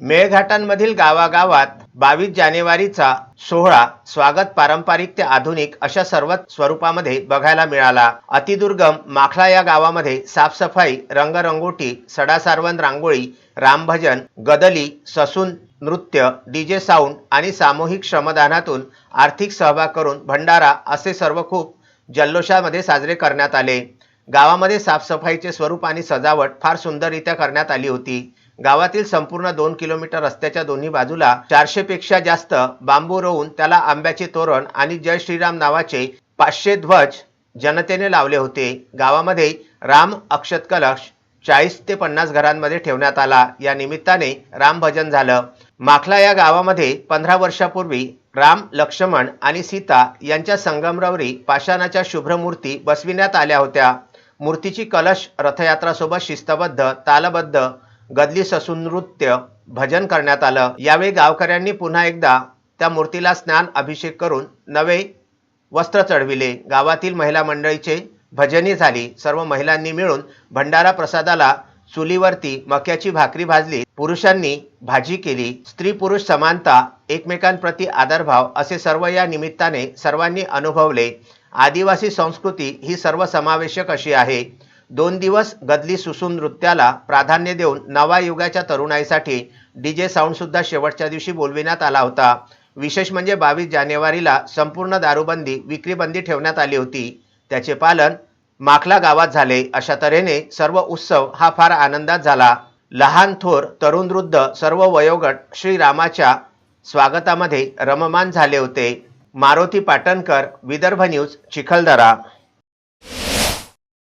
मेळघाटांमधील गावागावात बावीस जानेवारीचा सोहळा स्वागत पारंपरिक ते आधुनिक अशा सर्वच स्वरूपामध्ये बघायला मिळाला. अतिदुर्गम माखला या गावामध्ये साफसफाई रंगरंगोटी सडासारवण रांगोळी रामभजन गदली ससून नृत्य डीजे साऊंड आणि सामूहिक श्रमदानातून आर्थिक सहभाग करून भंडारा असे सर्व खूप जल्लोषामध्ये साजरे करण्यात आले. गावामध्ये साफसफाईचे स्वरूप आणि सजावट फार सुंदररित्या करण्यात आली होती. गावातील संपूर्ण दोन किलोमीटर रस्त्याच्या दोन्ही बाजूला चारशे पेक्षा जास्त बांबू रोवून त्याला आंब्याचे तोरण आणि जय श्रीराम नावाचे पाचशे ध्वज जनतेने लावले होते. गावामध्ये राम अक्षत कलश चाळीस ते पन्नास घरांमध्ये ठेवण्यात आला. या निमित्ताने रामभजन झालं. माखला या गावामध्ये पंधरा वर्षापूर्वी राम लक्ष्मण आणि सीता यांच्या संगमरवरी पाषाणाच्या शुभ्र मूर्ती बसविण्यात आल्या होत्या. मूर्तीची कलश रथयात्रासोबत शिस्तबद्ध तालबद्ध गदली ससून नृत्य भजन करण्यात आलं. यावेळी गावकऱ्यांनी पुन्हा एकदा त्या मूर्तीला स्नान अभिषेक करून नवे वस्त्र चढविले. गावातील महिला मंडळीचे भजनी झाली. सर्व महिलांनी मिळून भंडारा प्रसादाला चुलीवरती मक्याची भाकरी भाजली. पुरुषांनी भाजी केली. स्त्री पुरुष समानता एकमेकांप्रती आदरभाव असे सर्व या निमित्ताने सर्वांनी अनुभवले. आदिवासी संस्कृती ही सर्वसमावेशक अशी आहे. दोन दिवस गदली सुसून नृत्याला प्राधान्य देऊन नवा युगाच्या तरुणाईसाठी डीजे जे सुद्धा शेवटच्या दिवशी बोलविण्यात आला होता. विशेष म्हणजे बावीस जानेवारीला संपूर्ण दारूबंदी विक्रीबंदी ठेवण्यात आली होती. त्याचे पालन माखला गावात झाले. अशा तऱ्हेने सर्व उत्सव हा फार आनंदात झाला. लहान थोर तरुण वृद्ध सर्व वयोगट श्रीरामाच्या स्वागतामध्ये रममान झाले होते. मारुती पाटणकर विदर्भ न्यूज चिखलदरा.